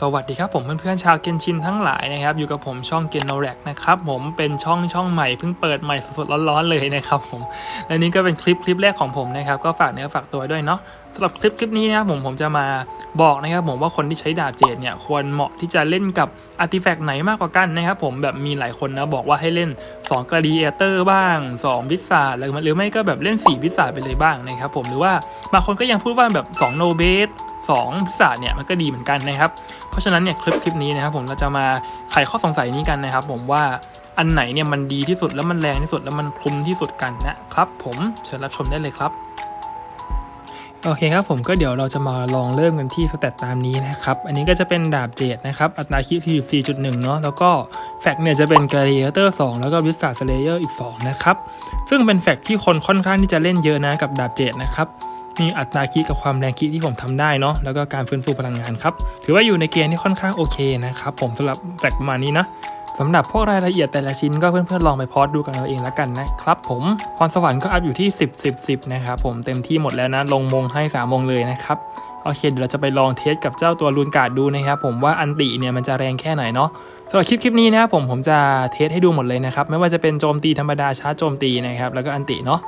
สวัสดีครับผมเพื่อนๆชาวเกนชินทั้งหลายนะครับ อยู่กับผมช่องเกนโนแรกนะครับผมเป็นช่องช่องใหม่เพิ่งเปิดใหม่สดๆร้อนๆเลยนะครับผมและนี่ก็เป็นคลิปคลิปแรกของผมนะครับ ก็ฝากเนื้อฝากตัวด้วยเนาะสำหรับคลิปคลิปนี้นะครับผมผมจะมาบอกนะครับผมว่าคนที่ใช้ดาบเจดเนี่ยควรเหมาะที่จะเล่นกับอาร์ติแฟกต์ไหนมากกว่ากันนะครับผมแบบมีหลายคนนะบอกว่าให้เล่น2 Gladiator บ้าง2วิสาหรือหรือไม่ก็แบบเล่น4วิสาไปเลยบ้างนะครับผมหรือว่าบางคนก็ยังพูดว่าแบบ2 No b a s ส องพิศาเนี่ยมันก็ดีเหมือนกันนะครับ เพราะฉะนั้นเนี่ยคลิปคลิปนี้นะครับผมเราจะมาไขข้อสงสัยนี้กันนะครับผมว่าอันไหนเนี่ยมันดีที่สุดแล้วมันแรงที่สุดแล้วมันคุ้มที่สุดกันนะครับผมเชิญรับชมได้เลยครับโอเคครับผมก็เดี๋ยวเราจะมาลองเริ่มกันที่สเตตตามนี้นะครับ อันนี้ก็จะเป็นดาบเจดนะครับ อัตราคิด4.1เนาะแล้วก็แฟกเนี่ยจะเป็น Gladiator 2แล้วก็ Wizard Slayer อีก 2 นะครับ ซึ่งเป็นแฟกที่คนค่อนข้างที่จะเล่นเยอะนะกับดาบเจดนะครับ มีอัตราคีย์กับความแรงคีย์ที่ผมทำได้เนาะแล้วก็การฟื้นฟูพลังงานครับ ถือว่าอยู่ในเกณฑ์ที่ค่อนข้างโอเคนะครับผมสำหรับแฟกประมาณนี้นะสำหรับพวกรายละเอียดแต่ละชิ้นก็เพื่อนๆลองไปพอดดูกันเอาเองแล้วกันนะครับผมพรสวรรค์ก็อัพอยู่ที่ 10 10 10นะครับผมเต็มที่หมดแล้วนะ ลงมงให้3มงเลยนะครับโอเคเดี๋ยวเราจะไปลองเทสกับเจ้าตัวรูนการ์ดดูนะครับผมว่าอันติเนี่ยมันจะแรงแค่ไหนเนาะสำหรับคลิปคลิปนี้นะครับผมผมจะเทสให้ดูหมดเลยนะครับไม่ว่าจะเป็นโจมตีธรรมดาชาร์จโจมตีนะครับแล้วก็อันติเนาะ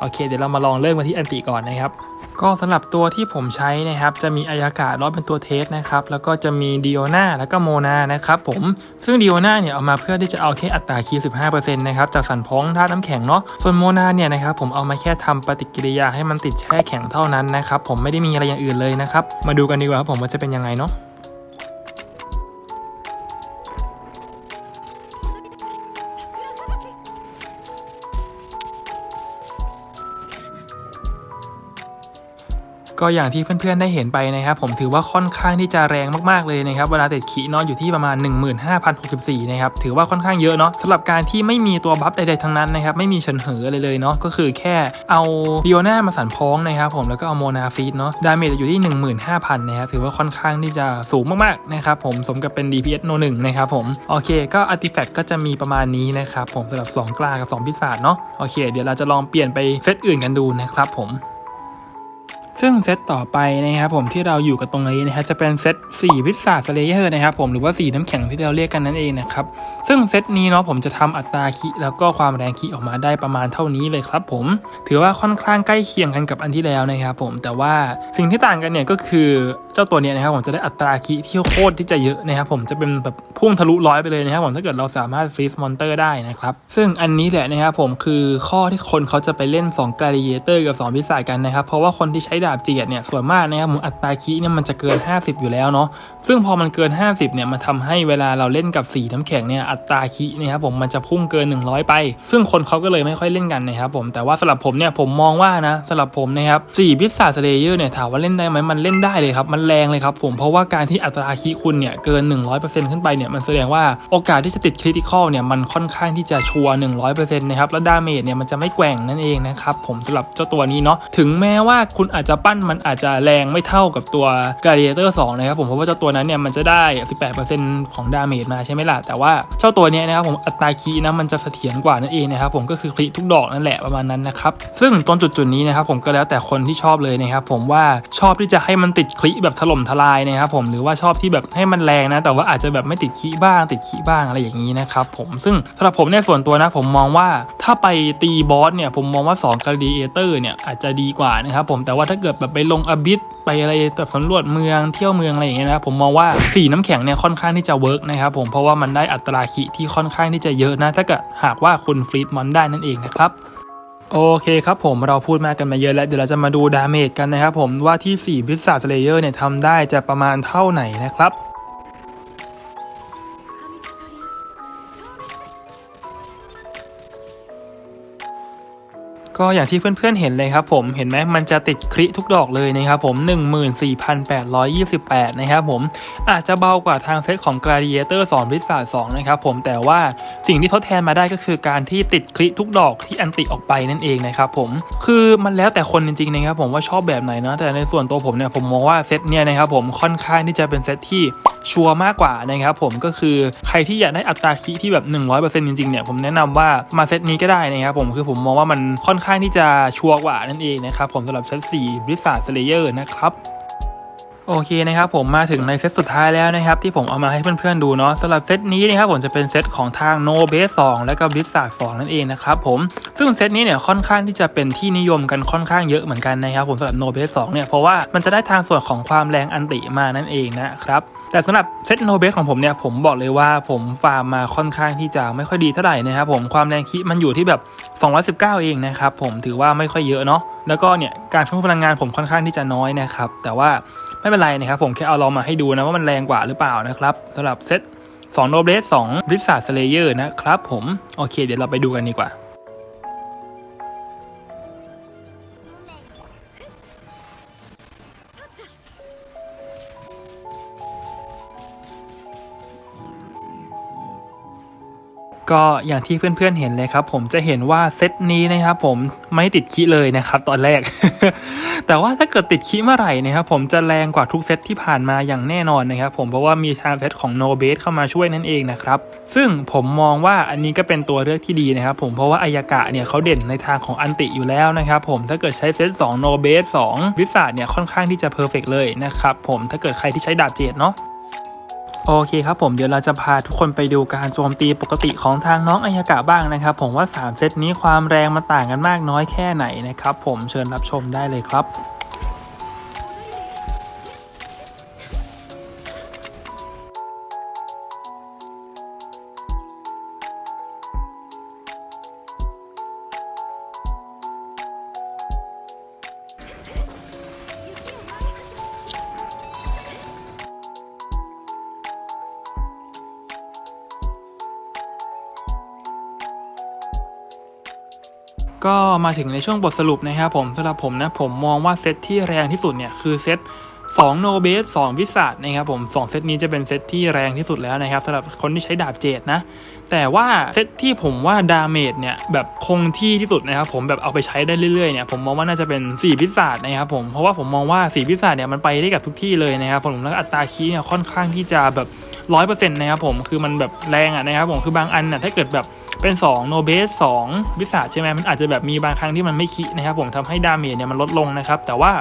โอเคเดี๋ยวเรามาลองเริ่มกันที่อันติก่อนนะครับ ก็สำหรับตัวที่ผมใช้นะครับ จะมีอายากาศรอบเป็นตัวเทสนะครับ แล้วก็จะมีดิโอนาแล้วก็โมนานะครับผมซึ่งดิโอนาเนี่ยเอามาเพื่อที่จะเอาแค่อัตราคีย์15%นะครับจากสันพ้องธาตุน้ำแข็งเนาะส่วนโมนาเนี่ยนะครับผมเอามาแค่ทำปฏิกิริยาให้มันติดแช่แข็งเท่านั้นนะครับผมไม่ได้มีอะไรอย่างอื่นเลยนะครับมาดูกันดีกว่าครับผมว่าจะเป็นยังไงเนาะ ก็อย่างที่เพื่อนๆได้เห็นไปนะครับผมถือว่าค่อนข้างที่จะแรงมากๆเลยนะครับเวลาเติดขีเนาะอยู่ที่ประมาณ 15,064นะครับถือว่าค่อนข้างเยอะเนาะสำหรับการที่ไม่มีตัวบัฟใดๆทั้งนั้นนะครับไม่มีเฉินเหอเลยเลยเนาะก็คือแค่เอาดิโอนามาสันพ้องนะครับผมแล้วก็เอาโมนาฟีดเนาะดาเมจอยู่ที่ 15,000นะครับถือว่าค่อนข้างที่จะสูงมากๆนะครับผมสมกับเป็น DPS โนหนึ่งนะครับผมโอเคก็อาร์ติแฟกต์ก็จะมีประมาณนี้นะครับผมสำหรับ 2 กล้ากับ 2 พิศาจเนาะโอเค เดี๋ยวเราจะลองเปลี่ยนไปเซตอื่นกันดูนะครับผม ซึ่งเซตต่อไปนะครับผมที่เราอยู่กับตรงนี้นะครับจะเป็นเซต4วิสาสเลเยอร์นะครับผมหรือว่า4น้ำแข็งที่เราเรียกกันนั่นเองนะครับซึ่งเซตนี้เนาะผมจะทำอัตราคีแล้วก็ความแรงคีออกมาได้ประมาณเท่านี้เลยครับผมถือว่าค่อนข้างใกล้เคียงกันกับอันที่แล้วนะครับผมแต่ว่าสิ่งที่ต่างกันเนี่ยก็คือ เจ้าตัวเนี้ยนะครับผมจะได้อัตราคีที่โคตรที่จะเยอะนะครับผมจะเป็นแบบพุ่งทะลุร้อยไปเลยนะครับผมถ้าเกิดเราสามารถฟรีสมอนเตอร์ได้นะครับซึ่งอันนี้แหละนะครับผมคือข้อที่คนเขาจะไปเล่น2 Gladiator กับ2พิศาจกันนะครับเพราะว่าคนที่ใช้ดาบเจียดเนี่ยส่วนมากนะครับผมอัตราคีเนี่ยมันจะเกิน 50 อยู่แล้วเนาะซึ่งพอมันเกิน 50เนี่ยมันทำให้เวลาเราเล่นกับสีน้ำแข็งเนี่ยอัตราคีนะครับผมมันจะพุ่งเกิน 100 ไป ซึ่งคนเขาก็เลยไม่ค่อยเล่นกันนะครับผมแต่ว่าสำหรับผมเนี่ยผมมองว่านะสำหรับผมนะครับสี่พิศาจเลเยอร์เนี่ยถามว่าเล่นได้ไหมมันเล่นได้เลยครับมันแรงเลยครับผมเพราะว่าการที่อัตราคีคุณเนี่ยเกิน 100%ขึ้นไปเนี่ยมันแสดงว่าโอกาสที่จะติดคริติคอลเนี่ยมันค่อนข้างที่จะชัวร์100%นะครับแล้วดาเมจเนี่ยมันจะไม่แกว่งนั่นเองนะครับผมสำหรับเจ้าตัวนี้เนาะถึงแม้ว่าคุณอาจจะปั้นมันอาจจะแรงไม่เท่ากับตัว Gladiator 2นะครับผมเพราะว่าเจ้าตัวนั้นเนี่ยมันจะได้ 18%ของดาเมจมาใช่ไหมล่ะแต่ว่าเจ้าตัวเนี้ยนะครับผมอัตราคีนะมันจะเสถียรกว่านั่นเองนะครับผมก็คือคลิทุกดอกนั่นแหละประมาณนั้นนะครับซึ่งตรงจุดจุดๆนี้นะครับผมก็แล้วแต่คนที่ชอบเลยนะครับผมว่าชอบที่จะให้มันติดคลิแบบถล่มทลายนะครับผมหรือว่าชอบที่แบบให้มันแรงนะแต่ว่าอาจจะแบบไม่ติดคีบ้าง ติดคีบ้างอะไรอย่างนี้นะครับผมซึ่งสำหรับผมเนี่ยส่วนตัวนะผมมองว่าถ้าไปตีบอสเนี่ยผมมองว่า2 Gladiator เนี่ยอาจจะดีกว่านะครับผมแต่ว่าถ้าเกิดแบบไปลงอบิสไปอะไรแบบสำรวจเมืองเที่ยวเมืองอะไรอย่างเงี้ยนะครับผมมองว่าสีน้ำแข็งเนี่ยค่อนข้างที่จะเวิร์กนะครับผมเพราะว่ามันได้อัตราคิที่ค่อนข้างที่จะเยอะนะถ้าเกิดหากว่าคุณฟรีดมอนได้นั่นเองนะครับ โอเคครับผมเราพูดมากันมาเยอะแล้วเดี๋ยวเราจะมาดูดาเมจกันนะครับผมว่าที่4พิซซ่าเลเยอร์เนี่ยทำได้จะประมาณเท่าไหนนะครับ ก็อย่างที่เพื่อนๆเห็นเลยครับผมเห็นไหมมันจะติดคริทุกดอกเลยนะครับผม 14,828 นะครับผมอาจจะเบากว่าทางเซตของ Gladiator 2พิศาจ2นะครับผมแต่ว่าสิ่งที่ทดแทนมาได้ก็คือการที่ติดคริทุกดอกที่อันติออกไปนั่นเองนะครับผมคือมันแล้วแต่คนจริงๆนะครับผมว่าชอบแบบไหนนะแต่ในส่วนตัวผมเนี่ยผมมองว่าเซตเนี่ยนะครับผมค่อนข้างที่จะเป็นเซตที่ชัวร์มากกว่านะครับผมก็คือใครที่อยากได้อัตราคิที่แบบ 100%จริงๆเนี่ยผมแนะนำว่ามาเซตนี้ก็ได้นะครับผมคือผมมองว่ามันค่อนข้างที่จะชัวร์กว่านั่นเองนะครับผมสำหรับเซต4 Blizzard Slayer นะครับ โอเคนะครับผมมาถึงในเซตสุดท้ายแล้วนะครับที่ผมเอามาให้เพื่อนๆดูเนาะสำหรับเซตนี้นะครับผมจะเป็นเซตของทาง No Base 2และก็ b l i z z a r d 2นั่นเองนะครับผมซึ่งเซตนี้เนี่ยค่อนข้างที่จะเป็นที่นิยมกันค่อนข้างเยอะเหมือนกันนะครับผมสำหรับ No Base 2เนี่ยเพราะว่ามันจะได้ทางส่วนของความแรงอันติมานั่นเองนะครับแต่สำหรับเซต No Base ของผมเนี่ยผมบอกเลยว่าผมฟาร์มมาค่อนข้างที่จะไม่ค่อยดีเท่าไหร่นะครับผมความแรงคิมันอยู่ที่แบบ 219 เองนะครับผมถือว่าไม่ค่อยเยอะเนาะแล้วก็เนี่ยการใช้พลังงานผมค่อนข้างที่จะน้อยนะครับแต่ว่า ไม่เป็นไรนะครับผมแค่เอาลองมาให้ดูนะว่ามันแรงกว่าหรือเปล่านะครับสำหรับเซต2โนเบส2บริษัทสเลเยอร์นะครับผม โอเค เดี๋ยวเราไปดูกันดีกว่า ก็อย่างที่เพื่อนๆเห็นเลยครับ ผมจะเห็นว่าเซตนี้นะครับผมไม่ติดคีเลยนะครับ ตอนแรก แต่ว่าถ้าเกิดติดคีเมื่อไหร่นะครับผมจะแรงกว่าทุกเซตที่ผ่านมาอย่างแน่นอนนะครับ ผมเพราะว่ามีทางเซตของ No b a s e เข้ามาช่วยนั่นเองนะครับซึ่งผมมองว่าอันนี้ก็เป็นตัวเลือกที่ดีนะครับ ผมเพราะว่าอายากะเนี่ยเขาเด่นในทางของอันติอยู่แล้วนะครับ ผมถ้าเกิดใช้เซต2 No b a s e 2วิสาเนี่ยค่อนข้างที่จะเพอร์เฟกเลยนะครับผมถ้าเกิดใครที่ใช้ดาบเจดเนาะ โอเคครับผมเดี๋ยวเราจะพาทุกคนไปดูการโจมตีปกติของทางน้องอายากะบ้างนะครับ ผมว่า 3 เซตนี้ความแรงมันต่างกันมากน้อยแค่ไหนนะครับผมเชิญรับชมได้เลยครับ ก็มาถึงในช่วงบทสรุปนะครับผมสำหรับผมนะผมมองว่าเซตที่แรงที่สุดเนี่ยคือเซต2 No b a s e 2วิสาดนะครับผม2เซตนี้จะเป็นเซตที่แรงที่สุดแล้วนะครับสำหรับคนที่ใช้ดาบเจดนะแต่ว่าเซตที่ผมว่าดาเมจเนี่ยแบบคงที่ที่สุดนะครับผมแบบเอาไปใช้ได้เรื่อยๆเนี่ยผมมองว่าน่าจะเป็น4พิศาจนะครับผมเพราะว่าผมมองว่า4พิศาจเนี่ยมันไปได้กับทุกที่เลยนะครับผมแล้วอัตราคีย์เนี่ยค่อนข้างที่จะแบบร้อยเปอร์เซ็นต์นะครับผมคือมันแบบแรงอะนะครับผมคือบางอันน่ะถ้าเกิดแบบ เป็น2 no base 2วิสาใช่ไหมมันอาจจะแบบมีบางครั้งที่มันไม่คินะครับผมทำให้ดาเมจเนี่ยมันลดลงนะครับ แต่ว่า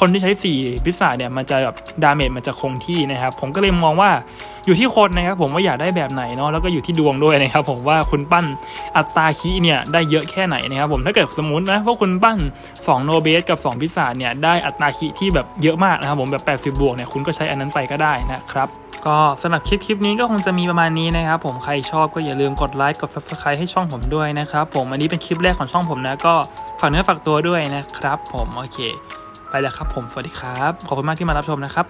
คนที่ใช้4วิสาเนี่ยมันจะแบบดาเมจมันจะคงที่นะครับ ผมก็เลยมองว่า อยู่ที่คนนะครับผมว่าอยากได้แบบไหนเนาะแล้วก็อยู่ที่ดวงด้วยนะครับผมว่าคุณปั้นอัตราคีเนี่ยได้เยอะแค่ไหนนะครับผมถ้าเกิดสมมตินะว่าคุณปั้น2โนเบสกับ 2 พิศาเนี่ยได้อัตราคีที่แบบเยอะมากนะครับผมแบบ 80 บวกเนี่ยคุณก็ใช้อันนั้นไปก็ได้นะครับก็สำหรับคลิปคลิปนี้ก็คงจะมีประมาณนี้นะครับผมใครชอบก็อย่าลืมกดไลค์กด subscribe ให้ช่องผมด้วยนะครับผมอันนี้เป็นคลิปแรกของช่องผมนะก็ฝากเนื้อฝากตัวด้วยนะครับ ผมโอเค ไปแล้วครับผมสวัสดีครับ ขอบคุณมากที่มารับชมนะครับ